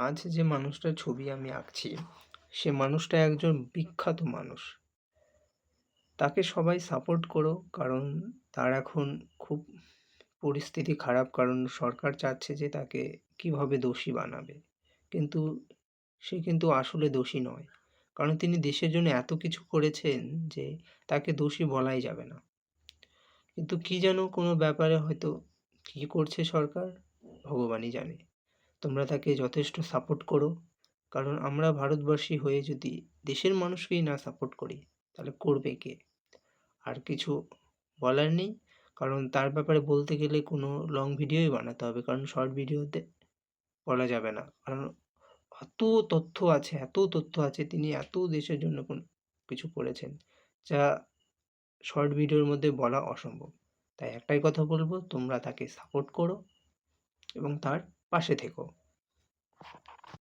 আজ যে মানুষটার ছবি আমি আঁকছি, সে মানুষটা একজন বিখ্যাত মানুষ। তাকে সবাই সাপোর্ট করো, কারণ তার এখন খুব পরিস্থিতি খারাপ, কারণ সরকার চাচ্ছে যে তাকে কীভাবে দোষী বানাবে। কিন্তু সে কিন্তু আসলে দোষী নয়। কারণ তিনি দেশের জন্য এত কিছু করেছেন যে তাকে দোষী বলাই যাবে না। কিন্তু কী যেন কোনো ব্যাপারে হয়তো কী করছে সরকার, ভগবানই জানে। তোমরা তাকে যথেষ্ট সাপোর্ট করো। কারণ আমরা ভারতবাসী হয়ে যদি দেশের মানুষকেই না সাপোর্ট করি, তাহলে করবে কে? আর কিছু বলার নেই, কারণ তার ব্যাপারে বলতে গেলে কোনো লং ভিডিওই বানাতে হবে, কারণ শর্ট ভিডিওতে বলা যাবে না। কারণ এত তথ্য আছে, এত তথ্য আছে, তিনি এত দেশের জন্য কোনো কিছু করেছেন, যা শর্ট ভিডিওর মধ্যে বলা অসম্ভব। তাই একটাই কথা বলব, তোমরা তাকে সাপোর্ট করো এবং তার পাশে থেকো।